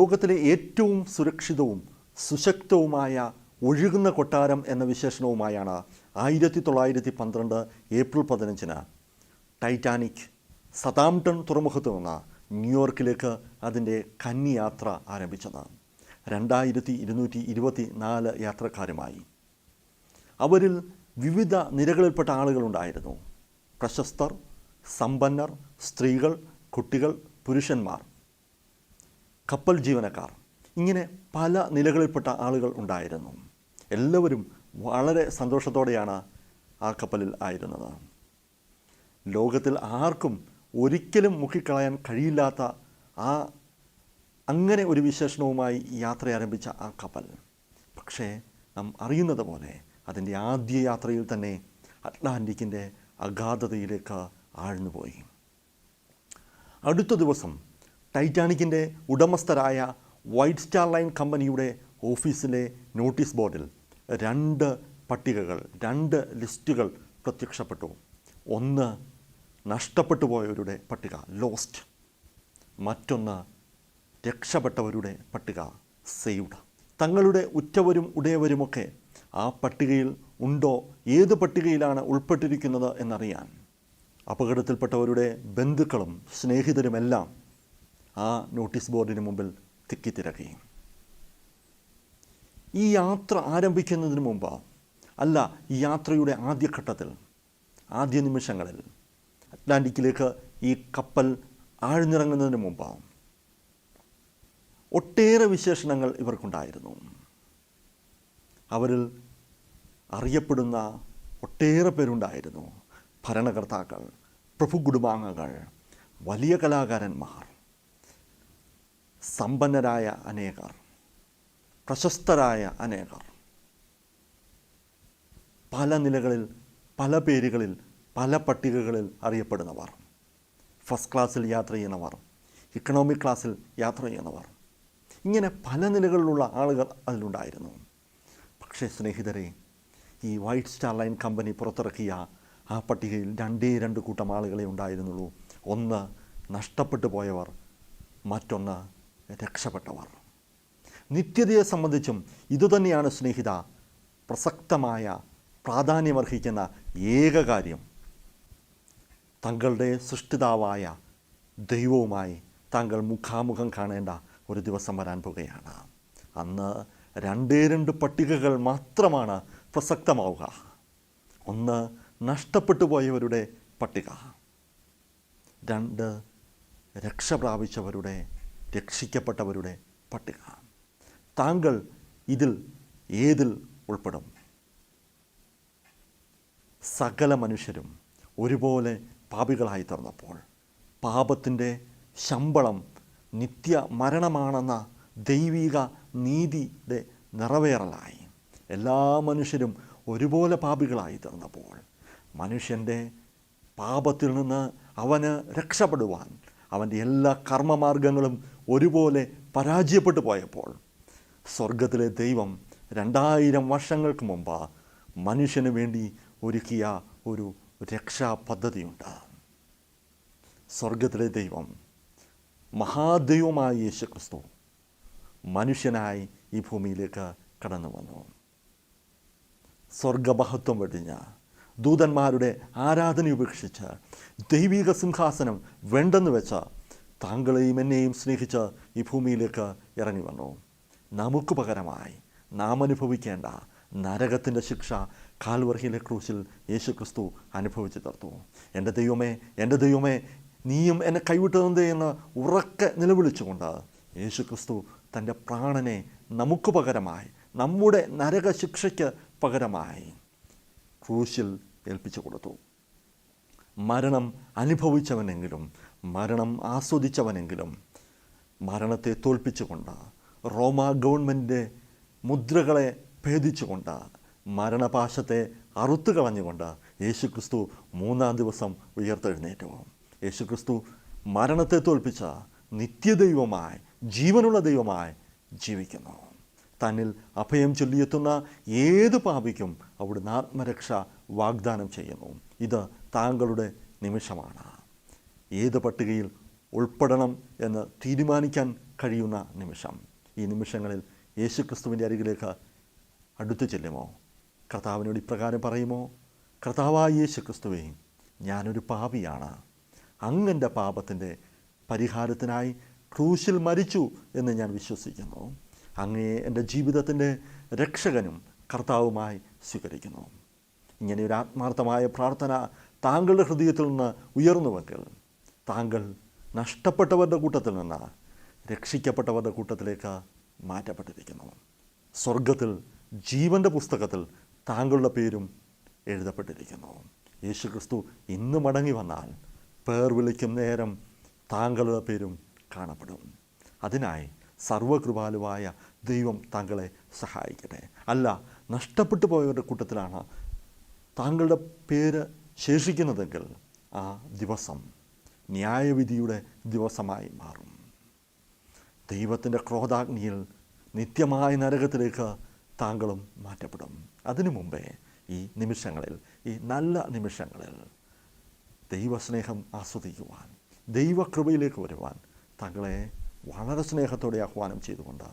ലോകത്തിലെ ഏറ്റവും സുരക്ഷിതവും സുശക്തവുമായ ഒഴുകുന്ന കൊട്ടാരം എന്ന വിശേഷണവുമായാണ് ആയിരത്തി തൊള്ളായിരത്തി പന്ത്രണ്ട് ഏപ്രിൽ പതിനഞ്ചിന് ടൈറ്റാനിക് സതാംപ്ടൺ തുറമുഖത്ത് നിന്ന് ന്യൂയോർക്കിലേക്ക് അതിന്റെ കന്നിയാത്ര ആരംഭിച്ചത്. രണ്ടായിരത്തി ഇരുന്നൂറ്റി ഇരുപത്തി നാല് യാത്രക്കാരുമായി. അവരിൽ വിവിധ നിരകളിൽപ്പെട്ട ആളുകളുണ്ടായിരുന്നു. പ്രശസ്തർ സമ്പന്നർ സ്ത്രീകൾ കുട്ടികൾ പുരുഷന്മാർ. കപ്പൽ ജീവനക്കാർ. ഇങ്ങനെ പല നിലകളിൽപ്പെട്ട ആളുകൾ ഉണ്ടായിരുന്നു. എല്ലാവരും വളരെ സന്തോഷത്തോടെയാണ് ആ കപ്പലിൽ ആയിരുന്നത്. ലോകത്തിൽ ആർക്കും ഒരിക്കലും മുക്കിക്കളയാൻ കഴിയില്ലാത്ത ആ അങ്ങനെ ഒരു വിശേഷണവുമായി യാത്ര ആരംഭിച്ച ആ കപ്പൽ. പക്ഷേ നാം അറിയുന്നത് പോലെ അതിന്റെ ആദ്യ യാത്രയിൽ തന്നെ അറ്റ്ലാന്റിക്കിന്റെ അഗാധതയിലേക്ക് ആഴ്ന്നുപോയി. അടുത്ത ദിവസം ടൈറ്റാനിക്കിന്റെ ഉടമസ്ഥരായ വൈറ്റ് സ്റ്റാർ ലൈൻ കമ്പനിയുടെ ഓഫീസിലെ നോട്ടീസ് ബോർഡിൽ രണ്ട് പട്ടികകൾ രണ്ട് ലിസ്റ്റുകൾ പ്രത്യക്ഷപ്പെട്ടു. ഒന്ന് നഷ്ടപ്പെട്ടു പോയവരുടെ പട്ടിക ലോസ്റ്റ് മറ്റൊന്ന് രക്ഷപ്പെട്ടവരുടെ പട്ടിക സേവ്ഡ് തങ്ങളുടെ ഉറ്റവരും ഉടയവരുമൊക്കെ ആ പട്ടികയിൽ ഉണ്ടോ ഏത് പട്ടികയിലാണ് ഉൾപ്പെട്ടിരിക്കുന്നത് എന്നറിയാൻ അപകടത്തിൽപ്പെട്ടവരുടെ ബന്ധുക്കളും സ്നേഹിതരുമെല്ലാം ആ നോട്ടീസ് ബോർഡിന് മുമ്പിൽ തിക്കിത്തിരക്കി ഈ യാത്ര ആരംഭിക്കുന്നതിന് മുമ്പ് അല്ല ഈ യാത്രയുടെ ആദ്യഘട്ടത്തിൽ ആദ്യ നിമിഷങ്ങളിൽ അറ്റ്ലാന്റിക്കിലേക്ക് ഈ കപ്പൽ ആഴ്ന്നിറങ്ങുന്നതിന് മുമ്പ് ഒട്ടേറെ വിശേഷണങ്ങൾ ഇവർക്കുണ്ടായിരുന്നു. അവരിൽ അറിയപ്പെടുന്ന ഒട്ടേറെ പേരുണ്ടായിരുന്നു. ഭരണകർത്താക്കൾ പ്രഭു കുടുംബാംഗങ്ങൾ വലിയ കലാകാരന്മാർ. സമ്പന്നരായ അനേകർ പ്രശസ്തരായ അനേകർ. പല നിലകളിൽ പല പേരുകളിൽ പല പട്ടികകളിൽ അറിയപ്പെടുന്നവർ. ഫസ്റ്റ് ക്ലാസ്സിൽ യാത്ര ചെയ്യുന്നവർ ഇക്കണോമിക് ക്ലാസ്സിൽ യാത്ര ചെയ്യുന്നവർ. ഇങ്ങനെ പല നിലകളിലുള്ള ആളുകൾ അതിലുണ്ടായിരുന്നു. പക്ഷേ സ്നേഹിതരെ ഈ വൈറ്റ് സ്റ്റാർ ലൈൻ കമ്പനി പുറത്തിറക്കിയ ആ പട്ടികയിൽ രണ്ടേ രണ്ട് കൂട്ടം ആളുകളെ ഉണ്ടായിരുന്നുള്ളൂ. ഒന്ന് നഷ്ടപ്പെട്ടു പോയവർ മറ്റൊന്ന് രക്ഷപ്പെട്ടവർ. നിത്യതയെ സംബന്ധിച്ചും ഇതുതന്നെയാണ് സ്നേഹിത പ്രസക്തമായ പ്രാധാന്യമർഹിക്കുന്ന ഏക കാര്യം. തങ്ങളുടെ സൃഷ്ടിതാവായ ദൈവവുമായി താങ്കൾ മുഖാമുഖം കാണേണ്ട ഒരു ദിവസം വരാൻ പോകുകയാണ്. അന്ന് രണ്ടേ രണ്ട് പട്ടികകൾ മാത്രമാണ് പ്രസക്തമാവുക. ഒന്ന് നഷ്ടപ്പെട്ടു പോയവരുടെ പട്ടിക. രണ്ട് രക്ഷ പ്രാപിച്ചവരുടെ രക്ഷിക്കപ്പെട്ടവരുടെ പട്ടിക. താങ്കൾ ഇതിൽ ഏതിൽ ഉൾപ്പെടും? സകല മനുഷ്യരും ഒരുപോലെ പാപികളായി തീർന്നപ്പോൾ പാപത്തിന്റെ ശമ്പളം നിത്യ മരണമാണെന്ന ദൈവിക നീതിയുടെ നിറവേറലായി. എല്ലാ മനുഷ്യരും ഒരുപോലെ പാപികളായി തീർന്നപ്പോൾ മനുഷ്യന്റെ പാപത്തിൽ നിന്ന് അവന് രക്ഷപ്പെടുവാൻ അവന്റെ എല്ലാ കർമ്മമാർഗങ്ങളും ഒരുപോലെ പരാജയപ്പെട്ടു പോയപ്പോൾ സ്വർഗത്തിലെ ദൈവം രണ്ടായിരം വർഷങ്ങൾക്ക് മുമ്പ് മനുഷ്യന് വേണ്ടി ഒരുക്കിയ ഒരു രക്ഷാ പദ്ധതിയുണ്ട് സ്വർഗത്തിലെ ദൈവം മഹാദൈവമായ യേശു ക്രിസ്തു മനുഷ്യനായി ഈ ഭൂമിയിലേക്ക് കടന്നു വന്നു സ്വർഗമഹത്വം വെടിഞ്ഞ് ദൂതന്മാരുടെ ആരാധന ഉപേക്ഷിച്ച് ദൈവിക സിംഹാസനം വേണ്ടെന്ന് വെച്ച താങ്കളെയും എന്നെയും സ്നേഹിച്ച് ഈ ഭൂമിയിലേക്ക് ഇറങ്ങി വന്നു. നമുക്ക് പകരമായി നാം അനുഭവിക്കേണ്ട നരകത്തിന്റെ ശിക്ഷ കാൽവർഹിയിലെ ക്രൂശിൽ യേശു ക്രിസ്തു അനുഭവിച്ചു തീർത്തു. എന്റെ ദൈവമേ എന്റെ ദൈവമേ നീയും എന്നെ കൈവിട്ടതെന്തേ എന്ന് ഉറക്കെ നിലവിളിച്ചുകൊണ്ട് യേശു ക്രിസ്തു തന്റെ പ്രാണനെ നമുക്ക് പകരമായി നമ്മുടെ നരകശിക്ഷയ്ക്ക് പകരമായി ക്രൂശിൽ ഏൽപ്പിച്ചു കൊടുത്തു. മരണം അനുഭവിച്ചവനെങ്കിലും മരണം ആസ്വദിച്ചവനെങ്കിലും മരണത്തെ തോൽപ്പിച്ചുകൊണ്ട് റോമ ഗവൺമെന്റ് മുദ്രകളെ ഭേദിച്ചുകൊണ്ട് മരണപാശത്തെ അറുത്തു കളഞ്ഞുകൊണ്ട് യേശുക്രിസ്തു മൂന്നാം ദിവസം ഉയർത്തെഴുന്നേറ്റു. യേശുക്രിസ്തു മരണത്തെ തോൽപ്പിച്ച നിത്യദൈവമായി ജീവനുള്ള ദൈവമായി ജീവിക്കുന്നു. തന്നിൽ അഭയം ചൊല്ലിയെത്തുന്ന ഏത് പാപിക്കും അവിടുന്ന് ആത്മരക്ഷ വാഗ്ദാനം ചെയ്യുന്നു. ഇത് താങ്കളുടെ നിമിഷമാണ്. ഏത് പട്ടികയിൽ ഉൾപ്പെടണം എന്ന് തീരുമാനിക്കാൻ കഴിയുന്ന നിമിഷം. ഈ നിമിഷങ്ങളിൽ യേശുക്രിസ്തുവിന്റെ അരികിലേക്ക് അടുത്തു ചെല്ലുമോ? കർത്താവിനോട് ഇപ്രകാരം പറയുമോ? കർത്താവായ യേശുക്രിസ്തുവേ ഞാനൊരു പാപിയാണ്. അങ്ങന്റെ പാപത്തിന്റെ പരിഹാരത്തിനായി ക്രൂശിൽ മരിച്ചു എന്ന് ഞാൻ വിശ്വസിക്കുന്നു. അങ്ങയെ എന്റെ ജീവിതത്തിന്റെ രക്ഷകനും കർത്താവുമായി സ്വീകരിക്കുന്നു. ഇങ്ങനെ ഒരു ആത്മാർത്ഥമായ പ്രാർത്ഥന താങ്കളുടെ ഹൃദയത്തിൽ നിന്ന് ഉയർന്നുവെങ്കിൽ താങ്കൾ നഷ്ടപ്പെട്ടവരുടെ കൂട്ടത്തിൽ നിന്ന് രക്ഷിക്കപ്പെട്ടവരുടെ കൂട്ടത്തിലേക്ക് മാറ്റപ്പെട്ടിരിക്കുന്നു. സ്വർഗത്തിൽ ജീവന്റെ പുസ്തകത്തിൽ താങ്കളുടെ പേരും എഴുതപ്പെട്ടിരിക്കുന്നു. യേശു ക്രിസ്തു ഇന്ന് മടങ്ങി വന്നാൽ പേർ വിളിക്കും നേരം താങ്കളുടെ പേരും കാണപ്പെടും. അതിനായി സർവകൃപാലുവായ ദൈവം താങ്കളെ സഹായിക്കട്ടെ. അല്ല നഷ്ടപ്പെട്ടു പോയവരുടെ കൂട്ടത്തിലാണ് താങ്കളുടെ പേര് ശേഷിക്കുന്നതെങ്കിൽ ആ ദിവസം ന്യായവിധിയുടെ ദിവസമായി മാറും. ദൈവത്തിന്റെ ക്രോധാഗ്നിയിൽ നിത്യമായ നരകത്തിലേക്ക് താങ്കളും മാറ്റപ്പെടും. അതിനു മുമ്പേ ഈ നിമിഷങ്ങളിൽ ഈ നല്ല നിമിഷങ്ങളിൽ ദൈവസ്നേഹം ആസ്വദിക്കുവാൻ ദൈവകൃപയിലേക്ക് വരുവാൻ താങ്കളെ വളരെ സ്നേഹത്തോടെ ആഹ്വാനം ചെയ്തുകൊണ്ട്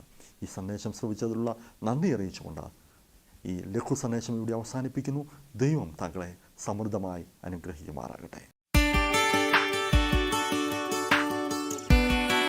ഈ സന്ദേശം ശ്രവിച്ചതിലുള്ള നന്ദി അറിയിച്ചുകൊണ്ട് ഈ ലഘു സന്ദേശം ഇവിടെ അവസാനിപ്പിക്കുന്നു. ദൈവം താങ്കളെ സമൃദ്ധമായി അനുഗ്രഹിക്കുമാറാകട്ടെ.